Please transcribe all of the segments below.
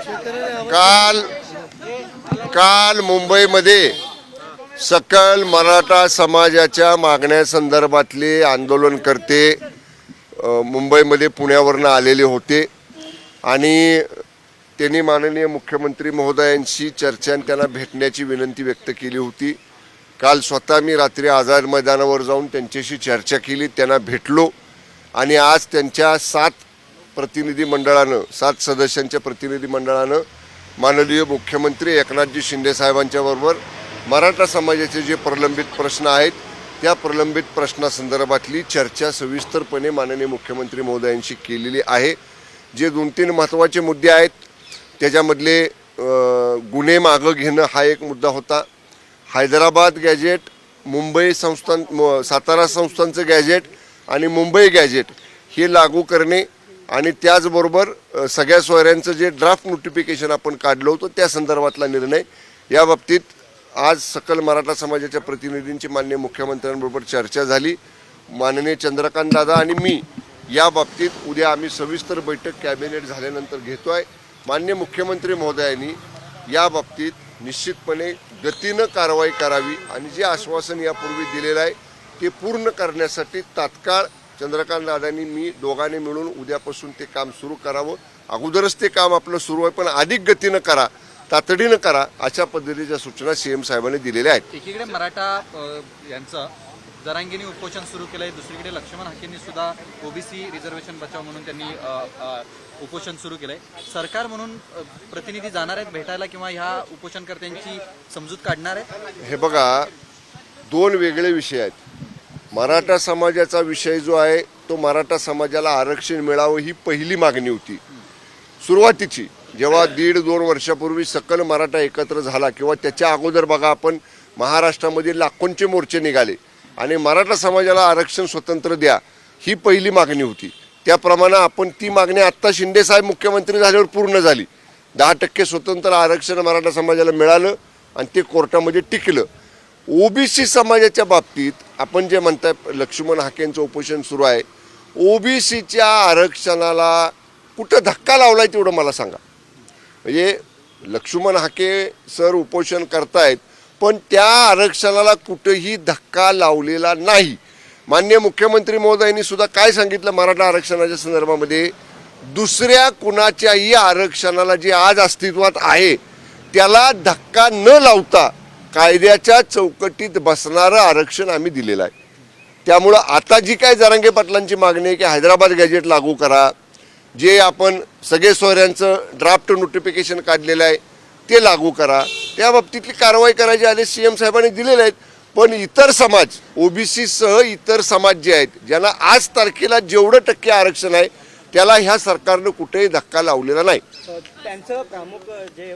काल काल मुंबईमध्ये सकल मराठा समाजाच्या मागण्यासंदर्भातले आंदोलनकर्ते मुंबईमध्ये पुण्यावरनं आलेले होते. आणि त्यांनी माननीय मुख्यमंत्री महोदयांशी चर्चा आणि त्यांना भेटण्याची विनंती व्यक्त केली होती. काल स्वतः मी रात्री आझाद मैदानावर जाऊन त्यांच्याशी चर्चा केली त्यांना भेटलो. आणि आज त्यांच्या सात प्रतिनिधी मंडळानं सात सदस्यांच्या प्रतिनिधी मंडळानं माननीय मुख्यमंत्री एकनाथजी शिंदे साहेबांच्याबरोबर मराठा समाजाचे जे प्रलंबित प्रश्न आहेत त्या प्रलंबित प्रश्नासंदर्भातली चर्चा सविस्तरपणे माननीय मुख्यमंत्री महोदयांशी केलेली आहे. जे दोन तीन महत्त्वाचे मुद्दे आहेत त्याच्यामधले गुन्हे मागं घेणं हा एक मुद्दा होता. हैदराबाद गॅजेट मुंबई संस्थान म- सातारा संस्थांचं गॅजेट आणि मुंबई गॅजेट हे लागू करणे आणि त्याचबरोबर सगळ्या सोयऱ्यांचं जे ड्राफ्ट नोटिफिकेशन आपण काढलं होतं त्या संदर्भातला निर्णय. या बाबतीत आज सकल मराठा समाजाच्या प्रतिनिधींची माननीय मुख्यमंत्र्यांबरोबर चर्चा झाली. माननीय चंद्रकांत दादा आणि मी या बाबतीत उद्या आम्ही सविस्तर बैठक कॅबिनेट झाल्यानंतर घेतो आहे मान्य मुख्यमंत्री महोदयांनी या बाबतीत निश्चितपणे गतीनं कारवाई करावी आणि जे आश्वासन यापूर्वी दिलेलं आहे ते पूर्ण करण्यासाठी तात्काळ चंद्रकांत दादांनी मी दोघांनी मिळून उद्यापासून ते काम सुरू करावं. अगोदरच ते काम आपलं सुरू आहे पण अधिक गतीनं करा तातडीनं करा अशा पद्धतीच्या सूचना सीएम साहेबांनी दिलेल्या आहेत. एकीकडे मराठा यांचं जरांगीने उपोषण सुरू केलंय दुसरीकडे लक्ष्मण हाकेंनी सुद्धा ओबीसी रिझर्वेशन बचाव म्हणून त्यांनी उपोषण सुरू केलंय. सरकार म्हणून प्रतिनिधी जाणार आहेत भेटायला किंवा ह्या उपोषणकर्त्यांची समजूत काढणार आहेत? हे बघा दोन वेगळे विषय आहेत. मराठा समाजाचा विषय जो आहे तो मराठा समाजाला आरक्षण मिळावं ही पहिली मागणी होती. सुरुवातीची जेव्हा दीड दोन वर्षापूर्वी सकल मराठा एकत्र झाला किंवा त्याच्या अगोदर बघा आपण महाराष्ट्रामध्ये लाखोंचे मोर्चे निघाले आणि मराठा समाजाला आरक्षण स्वतंत्र द्या ही पहिली मागणी होती. त्याप्रमाणे आपण ती मागणी आत्ता शिंदेसाहेब मुख्यमंत्री झाल्यावर पूर्ण झाली. दहा टक्के स्वतंत्र आरक्षण मराठा समाजाला मिळालं आणि ते कोर्टामध्ये टिकलं. ओबीसी समाजाच्या बाबतीत आपण जे म्हणताय लक्ष्मण हाकेंचं उपोषण सुरू आहे ओबीसीच्या आरक्षणाला कुठं धक्का लावलाय तेवढं मला सांगा. म्हणजे लक्ष्मण हाके सर उपोषण करतायत पण त्या आरक्षणाला कुठंही धक्का लावलेला नाही. मान्य मुख्यमंत्री महोदयांनी सुद्धा काय सांगितलं मराठा आरक्षणाच्या संदर्भामध्ये? दुसऱ्या कुणाच्याही आरक्षणाला जे आज अस्तित्वात आहे त्याला धक्का न लावता कायद्याच्या चौकटीत बसणारं आरक्षण आम्ही दिलेलं आहे. त्यामुळं आता जी काय जरांगे पाटलांची मागणी आहे की हैदराबाद गॅजेट लागू करा जे आपण सगळे सोयऱ्यांचं ड्राफ्ट नोटिफिकेशन काढलेलं आहे ते लागू करा. त्या बाबतीतली कारवाई करायचे आदेश सी एम साहेबांनी दिलेले आहेत. पण इतर समाज ओबीसीसह इतर समाज जे आहेत ज्यांना आज तारखेला जेवढं टक्के आरक्षण आहे त्याला ह्या सरकारनं कुठेही धक्का लावलेला नाही. त्यांचं प्रमुख जे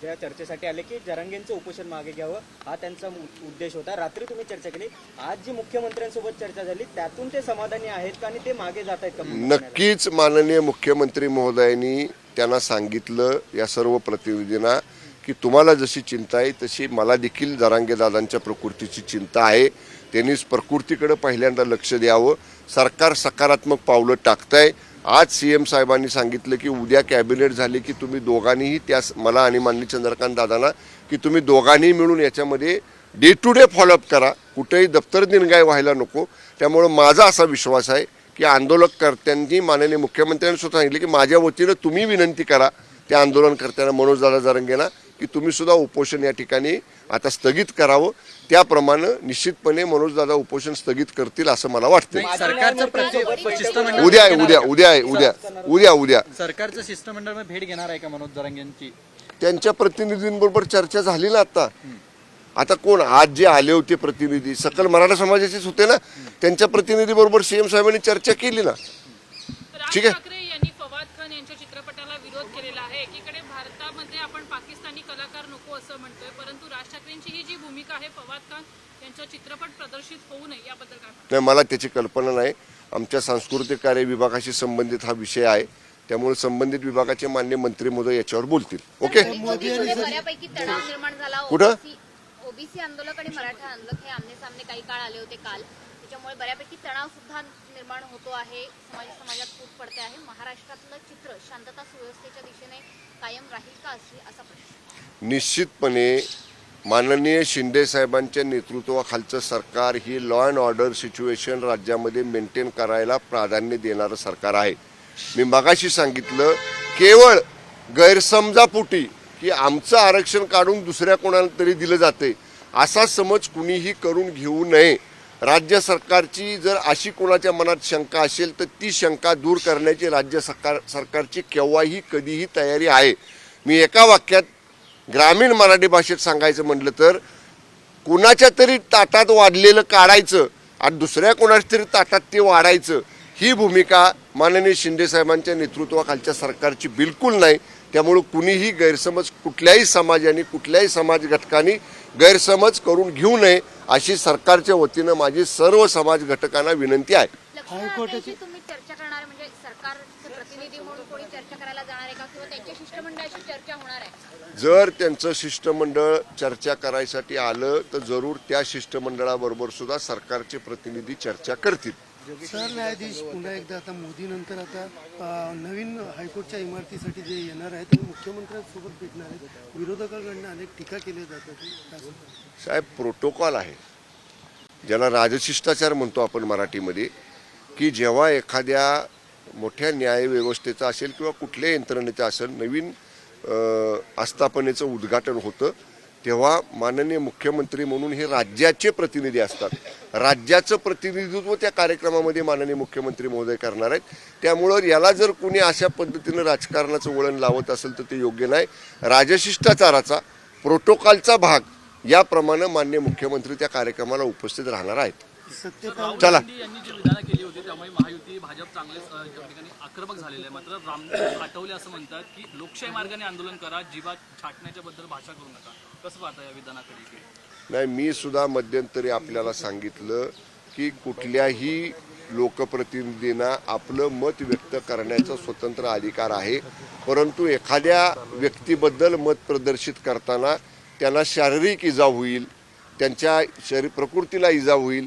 ज्या चर्चेसाठी आले की जरांगेंचं उपोषण मागे घ्यावं हा त्यांचा उद्देश होता. रात्री तुम्ही चर्चा केली. आज जी मुख्यमंत्र्यांसोबत चर्चा झाली त्यातून ते समाधानी आहेत का आणि ते मागे जात आहेत नक्कीच माननीय मुख्यमंत्री महोदयांनी त्यांना सांगितलं या सर्व प्रतिनिधींना की तुम्हाला जशी चिंता आहे तशी मला देखील जरांगे दादांच्या प्रकृतीची चिंता आहे. त्यांनीच प्रकृतीकडे पहिल्यांदा लक्ष द्यावं. सरकार सकारात्मक पावलं टाकतंय. आज सी एम साहेबांनी सांगितलं की उद्या कॅबिनेट झाली की तुम्ही दोघांनीही त्या मला आणि माननीय चंद्रकांत दादांना की तुम्ही दोघांनीही मिळून याच्यामध्ये डे टू डे फॉलोअप करा. कुठेही दप्तर दिनगाय व्हायला नको. त्यामुळं माझा असा विश्वास आहे की आंदोलनकर्त्यांनी माननीय मुख्यमंत्र्यांनी सुद्धा सांगितलं की माझ्या वतीनं तुम्ही विनंती करा. त्या आंदोलनकर्त्यांना मनोजदादा जरंगेना. की तुम्ही सुद्धा उपोषण या ठिकाणी आता स्थगित करावं. त्याप्रमाणे निश्चितपणे मनोजदादा उपोषण स्थगित करतील असं मला वाटतं उद्या आहे उद्या उद्या आहे उद्या उद्या उद्या. सरकारचं शिष्टमंडळ भेट घेणार आहे का मनोज जरांगेंची त्यांच्या प्रतिनिधींबरोबर चर्चा झाली ना आता. आता कोण? आज जे आले होते प्रतिनिधी सकल मराठा समाजाचेच होते ना. त्यांच्या प्रतिनिधी बरोबर सीएम साहेबांनी चर्चा केली ना. ठीक आहे. ठाकरे यांनी फवाद खान यांच्या चित्रपटाला विरोध केलेला आहे एकीकडे भारतामध्ये आपण पाकिस्तानी असं म्हणतोय. परंतु राज ठाकरेंची ही जी भूमिका आहे फवाद खान यांचा चित्रपट प्रदर्शित होऊ नये याबद्दल काय? नाही मला त्याची कल्पना नाही. आमच्या सांस्कृतिक कार्य विभागाशी संबंधित हा विषय आहे. त्यामुळे संबंधित विभागाचे मान्य मंत्री महोदय याच्यावर बोलतील. ओके? मोदींकडे बऱ्यापैकी तणाव निर्माण झाला. कुठं? ओबीसी आंदोलक आणि मराठा आंदोलक हे आमने सामने काही काळ आले होते काल. त्याच्यामुळे बऱ्यापैकी तणाव सुद्धा निर्माण होतो आहे. समाज समाजात फूट पडते आहे. महाराष्ट्रातलं चित्र शांतता सुव्यवस्थेच्या दिशेने कायम राहील का अशी असा प्रश्न. निश्चितपणे माननीय शिंदे साहेबांच्या नेतृत्वाखालचं सरकार ही लॉ अँड ऑर्डर सिच्युएशन राज्यामध्ये मेंटेन करायला प्राधान्य देणारं सरकार आहे. मी मगाशी सांगितलं केवळ गैरसमजापोटी की आमचं आरक्षण काढून दुसऱ्या कोणाला तरी दिलं जाते असा समज कुणीही करून घेऊ नये. राज्य सरकारची जर अशी कोणाच्या मनात शंका असेल तर ती शंका दूर करण्याची राज्य सरकार सरकारची केव्हाही कधीही तयारी आहे. मी एका वाक्यात ग्रामीण मराठी भाषेत सांगायचं म्हटलं तर कुणाच्या तरी ताटात वाढलेलं काढायचं आणि दुसऱ्या कोणाच्या तरी ताटात ते वाढायचं ही भूमिका माननीय शिंदे साहेबांच्या नेतृत्वाखालच्या सरकारची बिलकुल नाही. त्यामुळं कुणीही गैरसमज कुठल्याही समाजाने कुठल्याही समाज घटकांनी गैरसमज करून घेऊ नये अशी सरकारच्या वतीनं माझी सर्व समाज घटकांना विनंती आहे. चर्चा? म्हणजे सरकारचे प्रतिनिधी म्हणून कोणी चर्चा करायला जाणार आहे का? किंवा त्यांच्या शिष्टमंडळाशी चर्चा होणार आहे? जर त्यांचं शिष्टमंडळ चर्चा करायसाठी आलं तर जरूर त्या शिष्टमंडळाबरोबर सुद्धा सरकारचे प्रतिनिधी चर्चा करतील. सरन्यायाधीश पुन्हा एकदा आता मोदीनंतर आता नवीन हायकोर्टच्या इमारतीसाठी जे येणार आहेत ते मुख्यमंत्र्यांसोबत भेटणार आहेत. विरोधकांकडनं अनेक टीका केल्या जातात. साहेब प्रोटोकॉल आहे. ज्याला राजशिष्टाचार म्हणतो आपण मराठीमध्ये की जेव्हा एखाद्या मोठ्या न्यायव्यवस्थेचा असेल किंवा कुठल्याही यंत्रणेचं असेल नवीन आस्थापनेचं उद्घाटन होतं तेव्हा माननीय मुख्यमंत्री म्हणून हे राज्याचे प्रतिनिधी असतात. राज्याचं प्रतिनिधित्व त्या कार्यक्रमामध्ये माननीय मुख्यमंत्री महोदय करणार आहेत. त्यामुळं याला जर कोणी अशा पद्धतीनं राजकारणाचं वळण लावत असेल तर ते योग्य नाही. राजशिष्टाचाराचा प्रोटोकॉलचा भाग याप्रमाणे मान्य मुख्यमंत्री त्या कार्यक्रमाला उपस्थित राहणार आहेत. चला. गांधी त्यामुळे महायुती भाजप चांगलेच ठिकाणी आक्रमक झालेले आहे मात्र रामदास आठवले असं म्हणतात की लोकशाही मार्गाने आंदोलन करा जीवात छाटण्याच्या बद्दल भाषा करू नका. कसं पाहता या विधानाकडे नाही मी सुद्धा मध्यंतरी आपल्याला सांगितलं की कुठल्याही लोकप्रतिनिधींना आपलं मत व्यक्त करण्याचा स्वतंत्र अधिकार आहे. परंतु एखाद्या व्यक्तीबद्दल मत प्रदर्शित करताना त्यांना शारीरिक इजा होईल त्यांच्या शरीर प्रकृतीला इजा होईल